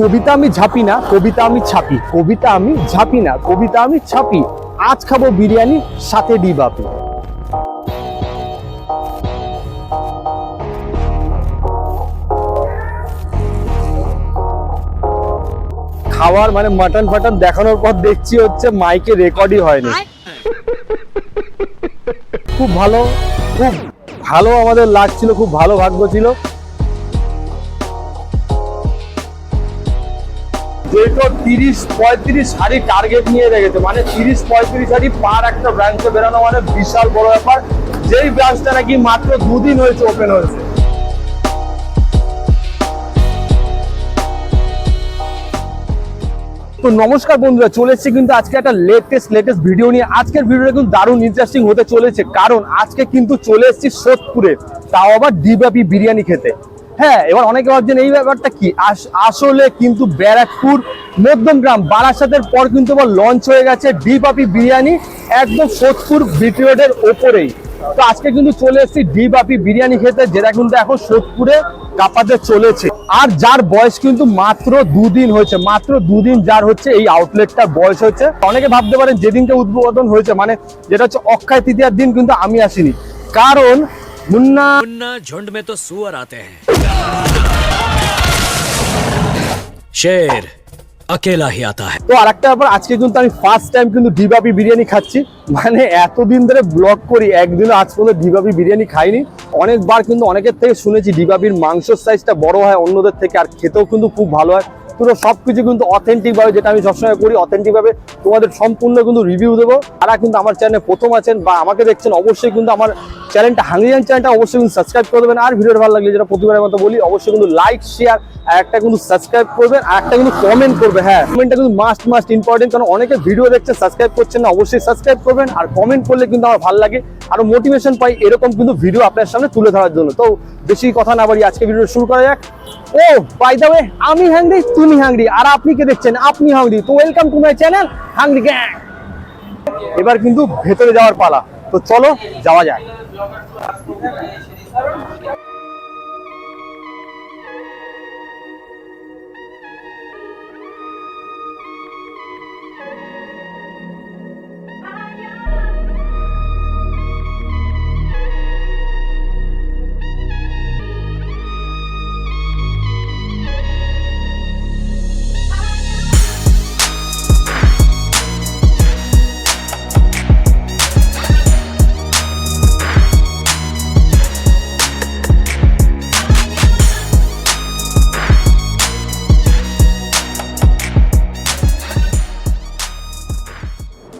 কবিতা আমি ঝাপি না কবিতা আমি ছাপি। কবিতা আমি ঝাপি না কবিতা আমি ছাপি। আজ খাব বিরিয়ানি সাথে ডিবাপি খাওয়ার মানে মাটন ফাটন দেখানোর পর দেখছি হচ্ছে মাইকে রেকর্ডই হয়নি। খুব ভালো খুব ভালো আমাদের লাগছিল খুব ভালো ভাগ্য ছিল। যেটা তিরিশ পঁয়ত্রিশ শাড়ি টার্গেট নিয়ে রেখেছে। মানে তিরিশ পঁয়ত্রিশ শাড়ি পার একটা ব্রাঞ্চে বেরোনো মানে বিশাল বড় ব্যাপার। যেই ব্রাঞ্চটা নাকি মাত্র দুদিন হয়েছে ওপেন হয়েছে। তো নমস্কার বন্ধুরা, চলে এসেছি কিন্তু আজকে একটা লেটেস্ট লেটেস্ট ভিডিও নিয়ে। আজকের ভিডিওটা কিন্তু দারুণ ইন্টারেস্টিং হতে চলেছে। কারণ আজকে কিন্তু চলে এসেছি সোদপুরে। তাও আবার ডিবাপি বিরিয়ানি খেতে। হ্যাঁ এবার অনেকে ভাবছেন এই ব্যাপারটা কি? আস- আসলে কিন্তু ব্যারাকপুর মধ্যমগ্রাম বারাসাতের পর কিন্তু লঞ্চ হয়ে গেছে ডিবাপি বিরিয়ানি, একদম সোদপুর বিটি রোডের ওপরেই। তো আজকে কিন্তু চলে এসেছি ডিবাপি বিরিয়ানি খেতে, যেটা কিন্তু এখন সোদপুরে কাপাতে চলেছে। আর যার বয়স কিন্তু মাত্র দুদিন হয়েছে, মাত্র দুদিন যার হচ্ছে এই আউটলেটটার বয়স হচ্ছে অনেকে ভাবতে পারেন যেদিনকে উদ্বোধন হয়েছে মানে যেটা হচ্ছে অক্ষয় তৃতীয়ার দিন কিন্তু আমি আসিনি। কারণ মুন্না मुन्ना झुंड में तो सुअर आते हैं शेर अकेला ही आता है তো আর একটা ব্যাপার আজকে কিন্তু আমি ফার্স্ট টাইম কিন্তু ডিবাবি বিরিয়ানি খাচ্ছি মানে এতদিন ধরে ব্লগ করি একদিনও আজ পর্যন্ত ডিবাবি বিরিয়ানি খাইনি অনেকবার কিন্তু অনেকের থেকে শুনেছি ডিবাবির মাংসের সাইজটা বড় হয় অন্যদের থেকে আর খেতেও কিন্তু খুব ভালো হয় পুরো সবকিছু কিন্তু অথেন্টিক ভাবে যেটা আমি সবসময় করি অথেন্টিক ভাবে তোমাদের সম্পূর্ণ কিন্তু রিভিউ দেবো। তারা কিন্তু আমার চ্যানেলে প্রথম আছেন বা আমাকে দেখছেন, অবশ্যই কিন্তু আমার চ্যানেলটা হাঙ্গরিয়ান চ্যানেলটা অবশ্যই কিন্তু সাবস্ক্রাইব করে দেবেন। আর ভিডিওটা ভালো লাগলে যেটা প্রতিবারের মতো বলি, অবশ্যই কিন্তু লাইক শেয়ার আর একটা কিন্তু সাবস্ক্রাইব করবেন, আর একটা কিন্তু কমেন্ট করবে হ্যাঁ। কমেন্টটা কিন্তু মাস্ট মাস্ট ইম্পর্টেন্ট কারণ অনেকে ভিডিও দেখছেন সাবস্ক্রাইব করছেন না, অবশ্যই সাবস্ক্রাইব করবেন, আর কমেন্ট করলে কিন্তু আমার ভালো লাগে। আরও মোটিভেশন পাই, এরকম কিন্তু ভিডিও আপনার সামনে তুলে ধরার জন্য। তো বেশি কথা না বাড়ি আজকে ভিডিও শুরু করা যাক। ও বাই দা ওয়ে আমি হাংরি তুমি হাংরি আর আপনি কে দেখছেন? আপনি হাংরি তো welcome to my channel hungry gang এবার কিন্তু ভেতরে যাওয়ার পালা। তো চলো, যাওয়া যাক।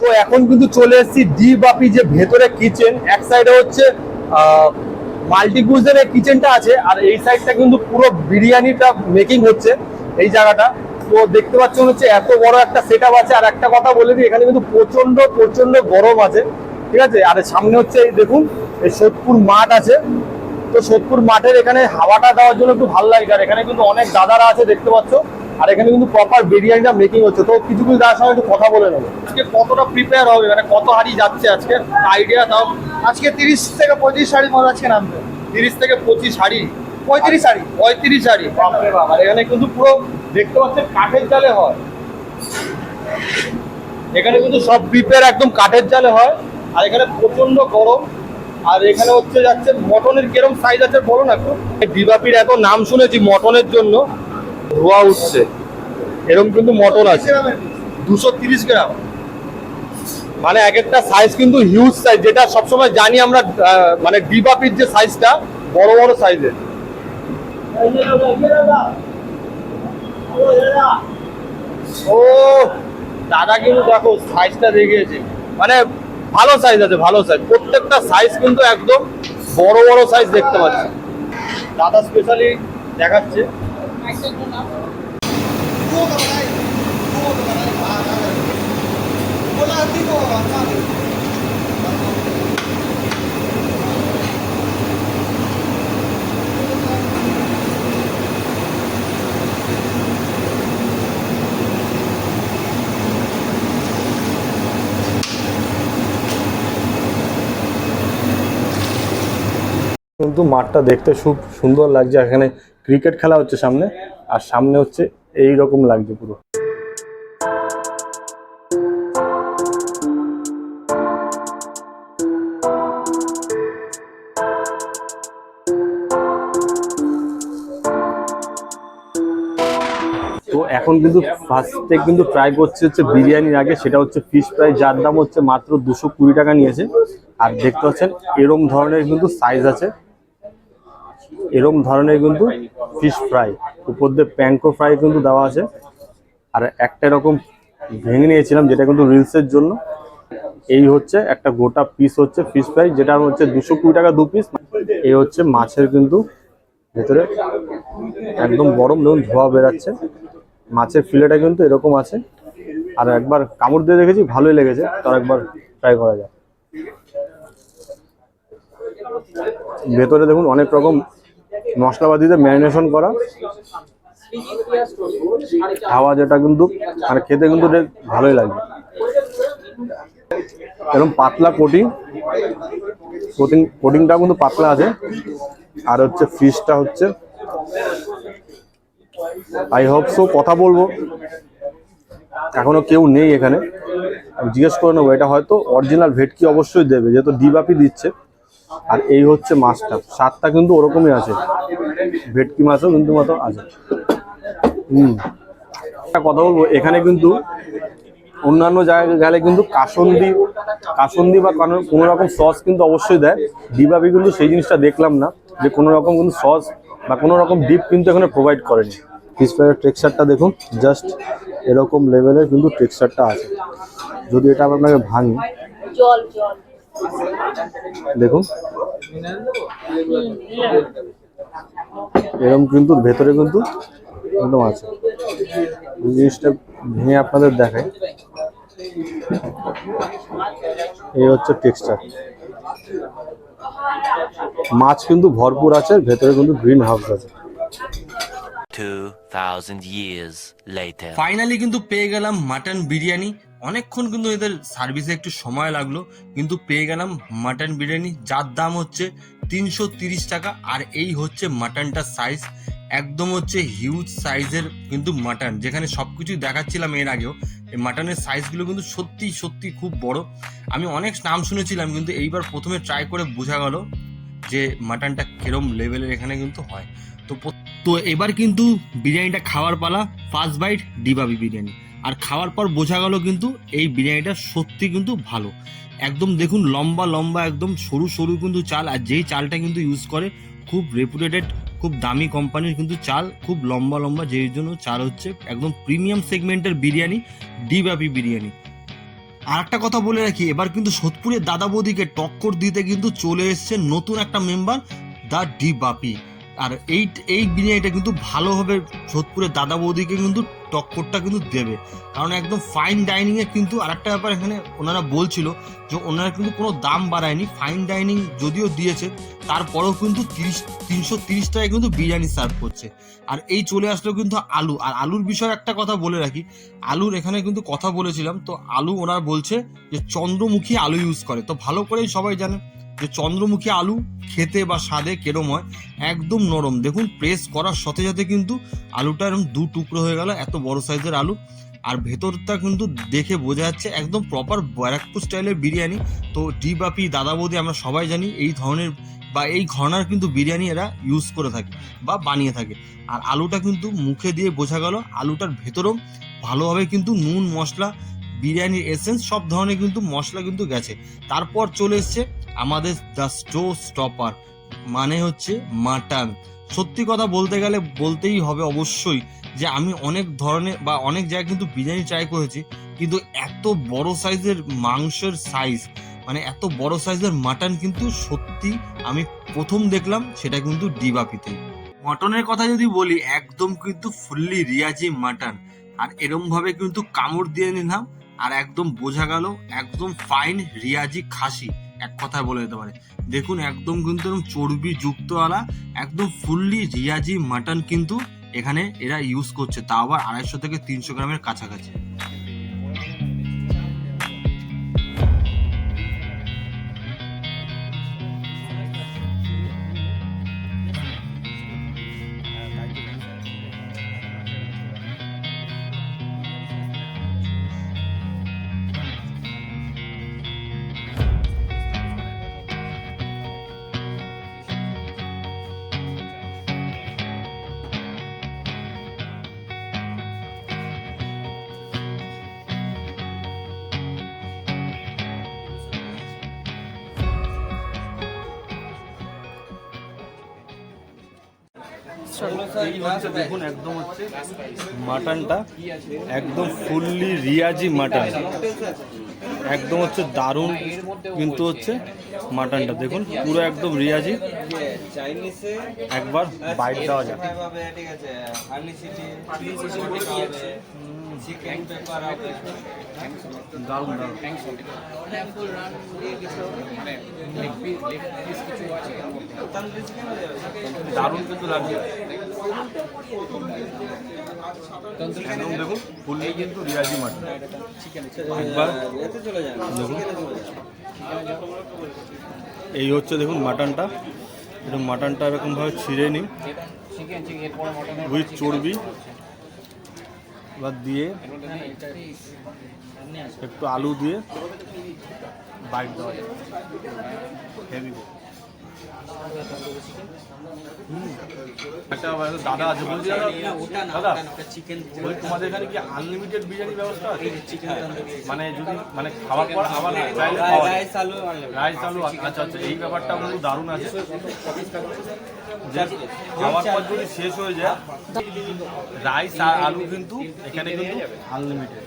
তো এখন কিন্তু চলে এসেছি ডি বাপি যে ভেতরে কিচেন এক সাইডে হচ্ছে মাল্টি কুজের কিচেনটা আছে, আর এই সাইডটা কিন্তু পুরো বিরিয়ানিটা মেকিং হচ্ছে এই জায়গাটা। তো দেখতে পাচ্ছেন হচ্ছে এত বড় একটা সেট আছে, আর একটা কথা বলে দিই, এখানে কিন্তু প্রচণ্ড প্রচণ্ড গরম আছে, ঠিক আছে? আর সামনে হচ্ছে এই দেখুন, এই সোদপুর মাঠ আছে। তো সোদপুর মাঠের এখানে হাওয়াটা দেওয়ার জন্য একটু ভালো লাগে আর এখানে কিন্তু অনেক দাদারা আছে, দেখতে পাচ্ছ। আর এখানে কিন্তু প্রপার বিরিয়ানিটা মেকিং হচ্ছে। তো কিছু কিছু দাদার সঙ্গে একটু কথা বলে নেব। আজকে কতটা প্রিপেয়ার হবে? মানে কত হাড়ি যাচ্ছে আজকে? আইডিয়া দাও আজকে তিরিশ থেকে পঁয়ত্রিশ শাড়ি মনে আজকে নামবে। তিরিশ থেকে পঁচিশ হাড়ি? পঁয়ত্রিশ শাড়ি পঁয়ত্রিশ হাড়ি। বাপরে বাপ আর এখানে কিন্তু পুরো দেখতে পাচ্ছেন কাঠের জালে হয়। এখানে কিন্তু সব প্রিপেয়ার একদম কাঠের জালে হয়। আর এখানে প্রচণ্ড গরম। আর এখানে হচ্ছে যাচ্ছে মটনের কিরম সাইজ আছে বলো না একটু ডিবাপির এত নাম শুনেছি মটনের জন্য। ধোয়া উঠছে। এরকম কিন্তু মটন আছে। দুশো তিরিশ গ্রাম। মানে এক একটা সাইজ কিন্তু হিউজ সাইজ যেটা সবসময় জানি আমরা মানে ডিবাপির যে সাইজটা বড় বড় সাইজের ও দাদা কিন্তু দেখো সাইজটা দেখিয়েছে। মানে ভালো সাইজ আছে ভালো সাইজ প্রত্যেকটা সাইজ কিন্তু একদম বড় বড় সাইজ দেখতে পাচ্ছি। দাদা স্পেশালি দেখাচ্ছে। কিন্তু মাঠটা দেখতে খুব সুন্দর লাগছে। এখানে ক্রিকেট খেলা হচ্ছে সামনে, আর সামনে হচ্ছে এই রকম লাগছে পুরো। তো এখন কিন্তু ফার্স্টে কিন্তু ট্রাই করছে হচ্ছে বিরিয়ানির আগে, সেটা হচ্ছে ফিশ ফ্রাই যার দাম হচ্ছে মাত্র দুশো কুড়ি টাকা নিয়েছে। আর দেখতে পাচ্ছেন, এরম ধরনের কিন্তু সাইজ আছে। এরম ধরনের কিন্তু ফিশ ফ্রাই। উপর দিয়ে প্যাঙ্কো ফ্রাই কিন্তু দেওয়া আছে। আর একটা এরকম ভেঙে নিয়েছিলাম, যেটা কিন্তু রিলসের জন্য। এই হচ্ছে একটা গোটা পিস হচ্ছে ফিশ ফ্রাই যেটা হচ্ছে দুশো কুড়ি টাকা দু পিস এই হচ্ছে মাছের কিন্তু ভেতরে একদম গরম দেখুন ধোয়া বেরাচ্ছে। মাছের ফিলেটা কিন্তু এরকম আছে। আর একবার কামড় দিয়ে দেখেছি, ভালোই লেগেছে। তার একবার ট্রাই করা যায় ভেতরে দেখুন অনেক রকম মশলাপাতিতে ম্যারিনেশন করা। খাওয়া যেটা কিন্তু মানে খেতে কিন্তু ভালোই লাগবে এরকম পাতলা কোটিং কোটিং কোটিংটা কিন্তু পাতলা আছে। আর হচ্ছে ফিশটা হচ্ছে আই হোপ সো কথা বলব। এখনও কেউ নেই এখানে। জিজ্ঞেস করে নেব, এটা হয়তো অরিজিনাল ভেটকি অবশ্যই দেবে, যেহেতু ডিবাপি দিচ্ছে। আর এই হচ্ছে মাছটা। স্বাদটা কিন্তু ওরকমই আছে। ভেটকি মাছও কিন্তু মতো আছে। হুম। একটা কথা বলব, এখানে কিন্তু অন্যান্য জায়গায় গেলে কিন্তু কাসন্দি কাসন্দি বা কোনো রকম সস কিন্তু অবশ্যই দেয়। ডিবাবি কিন্তু সেই জিনিসটা দেখলাম না, যে কোনো রকম কিন্তু সস বা কোনো রকম ডিপ কিন্তু এখানে প্রোভাইড করেনি। ফিশ ফ্রাইয়ের টেক্সচারটা দেখুন জাস্ট এরকম লেভেলের কিন্তু টেক্সচারটা আছে। যদি এটা আপনাকে ভাঙি জল জল। দেখুন। এরকম কিন্তু ভেতরে কিন্তু একদম আছে। এই জিনিসটা ভেঙে আপনাদের দেখায় এই হচ্ছে টেক্সচার মাছ কিন্তু ভরপুর আছে ভেতরে কিন্তু গ্রিন হাউস আছে। 2,000 years later. ফাইনালি কিন্তু পেয়ে গেলাম মাটন বিরিয়ানি। অনেকক্ষণ কিন্তু এদের সার্ভিসে একটু সময় লাগল, কিন্তু পেয়ে গেলাম মাটন বিরিয়ানি, যার দাম হচ্ছে তিনশো তিরিশ টাকা, আর এই হচ্ছে মাটনটার সাইজ একদম হচ্ছে হিউজ সাইজের কিন্তু মাটন যেখানে সব কিছুই দেখাচ্ছিলাম এর আগেও, এই মাটনের সাইজগুলো কিন্তু সত্যি সত্যি খুব বড়। আমি অনেক নাম শুনেছিলাম, কিন্তু এইবার প্রথমে ট্রাই করে বোঝা গেল যে মাটনটা কিরম লেভেলের এখানে কিন্তু হয়। তো তো এবার কিন্তু বিরিয়ানিটা খাওয়ার পালা ফার্স্ট বাইট ডিবাবি বিরিয়ানি। আর খাওয়ার পর বোঝা গেল কিন্তু এই বিরিয়ানিটা সত্যি কিন্তু ভালো। একদম দেখুন লম্বা লম্বা, একদম সরু সরু কিন্তু চাল, আর যেই চালটা কিন্তু ইউজ করে, খুব রেপুটেটেড খুব দামি কোম্পানির কিন্তু চাল, খুব লম্বা লম্বা যেই জন্য চাল হচ্ছে, একদম প্রিমিয়াম সেগমেন্টের বিরিয়ানি ডিবাবি বিরিয়ানি। আর একটা কথা বলে রাখি, এবার কিন্তু সোদপুরের দাদা বৌদিকে টক্কর দিতে কিন্তু চলে এসছে নতুন একটা মেম্বার দা ডি বাপি আর এই এই বিরিয়ানিটা কিন্তু ভালোভাবে সোদপুরের দাদা বৌদিকে কিন্তু টক্করটা কিন্তু দেবে। কারণ একদম ফাইন ডাইনিংয়ে কিন্তু আরেকটা ব্যাপার এখানে ওনারা বলছিল যে ওনারা কিন্তু কোনো দাম বাড়ায়নি ফাইন ডাইনিং যদিও দিয়েছে, তারপরেও কিন্তু তিরিশ, তিনশো তিরিশ টাকায় কিন্তু বিরিয়ানি সার্ভ করছে। আর এই চলে আসলো কিন্তু আলু। আর আলুর বিষয়ে একটা কথা বলে রাখি, আলুর এখানে কিন্তু কথা বলেছিলাম, তো আলু ওনারা বলছে যে চন্দ্রমুখী আলু ইউজ করে। তো ভালো করেই সবাই জানে যে চন্দ্রমুখী আলু খেতে বা স্বাদে কেরম হয়, একদম নরম। দেখুন প্রেস করার সাথে সাথে কিন্তু আলুটা এরকম দু টুকরো হয়ে গেল, এত বড় সাইজের আলু। আর ভেতরটা কিন্তু দেখে বোঝা যাচ্ছে একদম প্রপার ব্যারাকপুর স্টাইলের বিরিয়ানি। তো ডি বাপি দাদা বৌদি আমরা সবাই জানি এই ধরনের বা এই ঘরনার কিন্তু বিরিয়ানি এরা ইউজ করে থাকে বা বানিয়ে থাকে। আর আলুটা কিন্তু মুখে দিয়ে বোঝা গেল, আলুটার ভেতরেও ভালোভাবে কিন্তু নুন, মশলা, বিরিয়ানির এসেন্স সব ধরনের কিন্তু মশলা কিন্তু গেছে। তারপর চলে এসছে আমাদের দ্য স্টো স্টপার মানে হচ্ছে মাটন। সত্যি কথা বলতে গেলে বলতেই হবে অবশ্যই যে আমি অনেক ধরনের বা অনেক জায়গায় কিন্তু বিরিয়ানি ট্রাই করেছি, কিন্তু এত বড় সাইজের মাংসের সাইজ মানে এত বড় সাইজের মাটন কিন্তু সত্যি আমি প্রথম দেখলাম সেটা কিন্তু ডিবাপিতে। মটনের কথা যদি বলি, একদম কিন্তু ফুললি রিয়াজি মাটন। আর এরম ভাবে কিন্তু কামড় দিয়ে নিলাম, আর একদম বোঝা গেল, একদম ফাইন রিয়াজি খাসি। এক কথায় বলে দিতে পারে। দেখুন, একদম কিন্তু চর্বি যুক্ত আলা একদম ফুললি রিয়াজি মাটন কিন্তু এখানে এরা ইউজ করছে। তা আবার আড়াইশো থেকে তিনশো গ্রামের কাছাকাছি। দেখুন একদম হচ্ছে মাটনটা একদম ফুললি রিয়াজি মাটন। একদম হচ্ছে দারুণ কিন্তু হচ্ছে মাটনটা দেখুন, পুরো একদম রিয়াজি। একবার বাইট দেওয়া যাক। দারুণ কিন্তু লাগছে দেখুন, ফুললি কিন্তু রিয়াজি মাটন। একবার দেখুন। এই হচ্ছে দেখুন মাটনটা। একটু মাটনটা এরকমভাবে ছিঁড়ে নিই। উইথ চর্বি। এবার দিয়ে একটু আলু দিয়ে বাইক দেওয়া হেভি। একটা দাদা আছে বলছি। দাদা দাদা চিকেন তোমাদের এখানে কি আনলিমিটেড বিরিয়ানি ব্যবস্থা আছে? মানে যদি মানে খাওয়ার পর আবার। রাইস আলু রাইস আলু। আচ্ছা আচ্ছা এই ব্যাপারটা কিন্তু দারুণ আছে। খাওয়ার পর যদি শেষ হয়ে যায় রাইস আর আলু কিন্তু এখানে কিন্তু আনলিমিটেড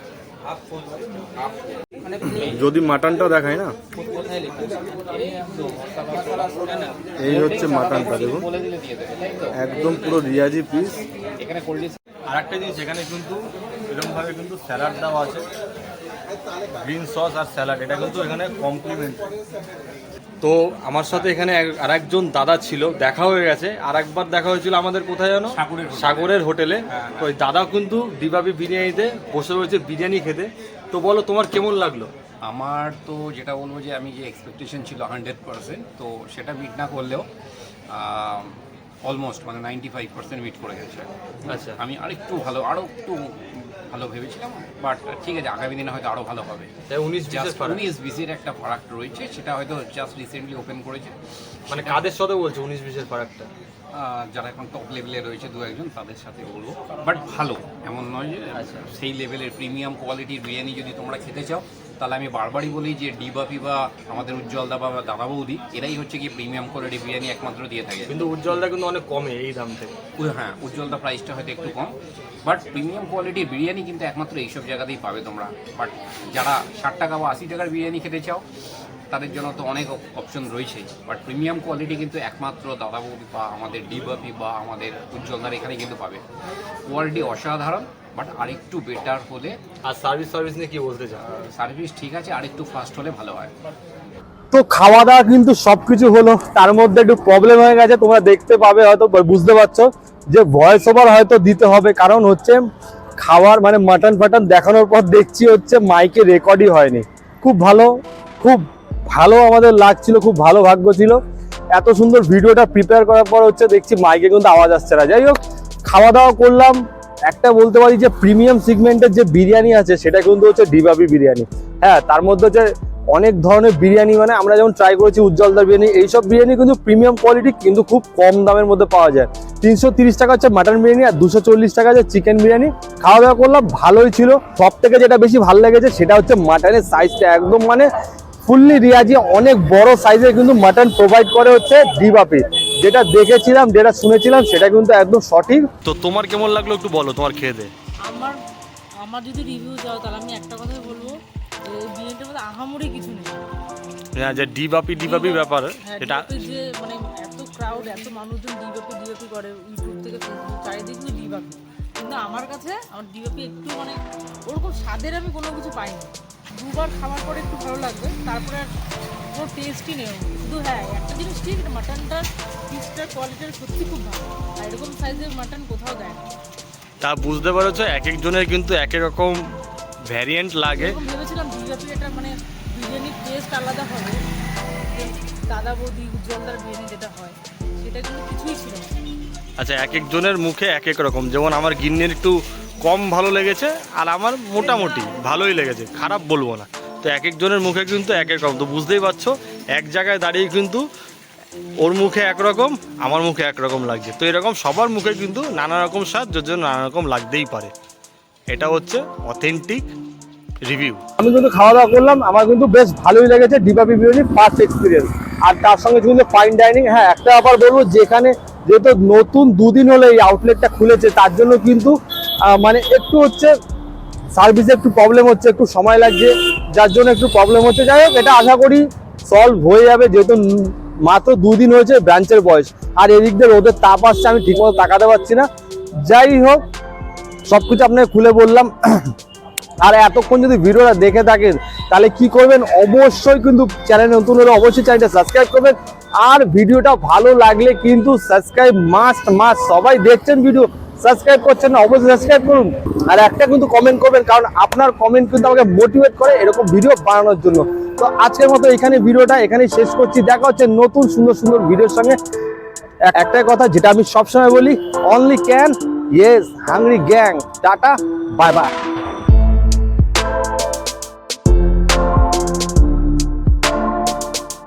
যদি মাটনটা দেখায় না? এই হচ্ছে মাটনটা, দেখুন। একদম পুরো রিয়াজি পিস আর একটা জিনিস, এখানে কিন্তু এরকমভাবে কিন্তু স্যালাড দেওয়া আছে। গ্রিন সস আর স্যালাড এটা কিন্তু এখানে কমপ্লিমেন্ট তো আমার সাথে এখানে আর একজন দাদা ছিল দেখা হয়ে গেছে। আর একবার দেখা হয়েছিল আমাদের কোথায় জানো সাগরের হোটেলে। তো ওই দাদা কিন্তু দিবাবি বিরিয়ানিতে বসে রয়েছে বিরিয়ানি খেতে। তো বলো তোমার কেমন লাগল? আমার তো যেটা বলব যে আমি যে এক্সপেকটেশন ছিল হান্ড্রেড পার্সেন্ট তো সেটা মিট না করলেও অলমোস্ট মানে নাইনটি ফাইভ পার্সেন্ট মিট করে গেছে। আচ্ছা। আমি আরেকটু ভালো আরও একটু ভালো ভেবেছিলাম বাট ঠিক আছে আগামী দিনে হয়তো আরও ভালো হবে। উনিশ বিসির একটা ফারাক রয়েছে সেটা হয়তো জাস্ট রিসেন্টলি ওপেন করেছে। মানে কাদের সাথে বলছে উনিশ বিশের ফারাকটা? যারা এখন টপ লেভেলে রয়েছে দু একজন তাদের সাথে বলব। বাট ভালো এমন নয় যে সেই লেভেলের প্রিমিয়াম কোয়ালিটির বিরিয়ানি যদি তোমরা খেতে চাও তাহলে আমি বারবারই বলি যে ডিবাপি বা আমাদের উজ্জ্বলদা বা দাদা বৌদি এরাই হচ্ছে কি প্রিমিয়াম কোয়ালিটি বিরিয়ানি একমাত্র দিয়ে থাকে। কিন্তু উজ্জ্বলটা কিন্তু অনেক কমে এই দাম থেকে। হ্যাঁ উজ্জ্বলদা প্রাইসটা হয়তো একটু কম। বাট প্রিমিয়াম কোয়ালিটির বিরিয়ানি কিন্তু একমাত্র এইসব জায়গাতেই পাবে তোমরা। বাট যারা ষাট টাকা বা আশি টাকার বিরিয়ানি খেতে চাও তাদের জন্য তো অনেক অপশন রয়েছে। বাট প্রিমিয়াম কোয়ালিটি কিন্তু একমাত্র দাদা বৌদি বা আমাদের ডিবাপি বা আমাদের উজ্জ্বলদার এখানে কিন্তু পাবে। কোয়ালিটি অসাধারণ। বাট আরেকটু বেটার হলে আর সার্ভিস সার্ভিস নিয়ে কি বলতে চাও? সার্ভিস ঠিক আছে আরেকটু ফাস্ট হলে ভালো হয়। তো খাওয়া দাওয়া কিন্তু সবকিছু হলো তার মধ্যে একটু প্রবলেম হয়ে গেছে তোমরা দেখতে পাবে হয়তো বুঝতে পারছ যে ভয়েস ওভার হয়তো দিতে হবে কারণ হচ্ছে খাওয়ার মানে মাটন ফাটন দেখানোর পর দেখছি হচ্ছে মাইকে রেকর্ডই হয়নি। খুব ভালো খুব ভালো আমাদের লাগছিল খুব ভালো ভাগ্য ছিল। এত সুন্দর ভিডিওটা প্রিপেয়ার করার পর হচ্ছে দেখছি মাইকে কিন্তু আওয়াজ আসছে না। যাই হোক খাওয়া দাওয়া করলাম একটা বলতে পারি যে প্রিমিয়াম সিগমেন্টের যে বিরিয়ানি আছে, সেটা কিন্তু হচ্ছে ডিবাবি বিরিয়ানি। হ্যাঁ তার মধ্যে হচ্ছে অনেক ধরনের বিরিয়ানি মানে আমরা যেমন ট্রাই করেছি উজ্জ্বলদার বিরিয়ানি, এইসব বিরিয়ানি কিন্তু প্রিমিয়াম কোয়ালিটি কিন্তু খুব কম দামের মধ্যে পাওয়া যায়। তিনশো টাকা হচ্ছে মাটন বিরিয়ানি আর দুশো টাকা হচ্ছে চিকেন বিরিয়ানি। খাওয়া দাওয়া করলাম, ভালোই ছিল। সব থেকে যেটা বেশি ভালো লেগেছে সেটা হচ্ছে মাটনের সাইজটা একদম মানে ফুললি রিয়াজি, অনেক বড় সাইজের কিন্তু মাটন প্রোভাইড করে হচ্ছে ডিবাপি যেটা দেখেছিলাম যেটা শুনেছিলাম সেটা কিন্তু একদম সঠিক। তো তোমার কেমন লাগল একটু বলো তোমার খেয়ে দে। আমার আমার যদি রিভিউ যাও তাহলে আমি একটা কথাই বলব যে এই বিয়েটার মধ্যে আহামরি কিছু নেই। হ্যাঁ যে ডিবাপি ডিবাপি ব্যাপার। হ্যাঁ, এটা যে মানে এত ক্রাউড এত মানুষজন ডিবাপি ডিবাপি করে ইউটিউব থেকে ফেসবুক চারিদিকে কিন্তু ডিবাপি। কিন্তু আমার কাছে আমার ডিবাপি একটু মানে ওরকম স্বাদের আমি কোনো কিছু পাইনি। দুবার খাওয়ার পরে একটু ভালো লাগবে তারপরে টেস্টই নেই। হ্যাঁ একটা জিনিস ঠিক মাটনটার পিসটার কোয়ালিটির সত্যি খুব ভালো। আর এরকম সাইজের মাটন কোথাও দেয় না। তা বুঝতে পারছ এক একজনের কিন্তু এক এক রকম ভ্যারিয়েন্ট লাগে ভেবেছিলাম এটা মানে বিরিয়ানির টেস্ট আলাদা হবে। দাদা বৌদি উজ্জ্বলদার বিরিয়ানি যেটা হয় সেটা কিন্তু কিছুই ছিল আচ্ছা এক একজনের মুখে এক এক রকম যেমন আমার গিন্নির একটু কম ভালো লেগেছে আর আমার মোটামুটি ভালোই লেগেছে। খারাপ বলব না। তো এক একজনের মুখে কিন্তু এক এক রকম তো বুঝতেই পারছ? এক জায়গায় দাঁড়িয়ে কিন্তু ওর মুখে একরকম, আমার মুখে একরকম লাগছে। তো এরকম সবার মুখে কিন্তু নানা রকম স্বাদ, যার জন্য নানা রকম লাগতেই পারে। এটা হচ্ছে অথেন্টিক রিভিউ আমি কিন্তু খাওয়া দাওয়া করলাম, আমার কিন্তু বেশ ভালোই লেগেছে ডিবাবি বিরিয়ানি ফার্স্ট এক্সপিরিয়েন্স আর তার সঙ্গে কিন্তু ফাইন ডাইনিং হ্যাঁ একটা ব্যাপার বলব, যেখানে যেহেতু নতুন দুদিন হলে এই আউটলেটটা খুলেছে, তার জন্য কিন্তু মানে একটু হচ্ছে সার্ভিসে একটু প্রবলেম হচ্ছে, একটু সময় লাগছে। যার জন্য একটু প্রবলেম হচ্ছে। যাই হোক, এটা আশা করি সলভ হয়ে যাবে, যেহেতু মাত্র দুদিন হয়েছে ব্রাঞ্চের বয়স। আর এদিক দিয়ে রোদের তাপ আসছে, আমি ঠিকমতো তাকাতে পারছি না। যাই হোক সব কিছু আপনাকে খুলে বললাম। আর এতক্ষণ যদি ভিডিওটা দেখে থাকেন, তাহলে কি করবেন? অবশ্যই কিন্তু চ্যানেল নতুন হলে অবশ্যই চ্যানেলটা সাবস্ক্রাইব করবেন। আর ভিডিওটা ভালো লাগলে কিন্তু সাবস্ক্রাইব মাস্ট মাস্ট সবাই দেখছেন ভিডিও সাবস্ক্রাইব করছেন না, অবশ্যই সাবস্ক্রাইব করুন। আর একটা কিন্তু কমেন্ট করবেন, কারণ আপনার কমেন্ট কিন্তু আমাকে মোটিভেট করে এরকম ভিডিও বানানোর জন্য। তো আজকের মতো এখানে ভিডিওটা এখানেই শেষ করছি। দেখা হচ্ছে নতুন সুন্দর সুন্দর ভিডিওর সঙ্গে। একটাই কথা, যেটা আমি সবসময় বলি only can yes hungry gang tata bye by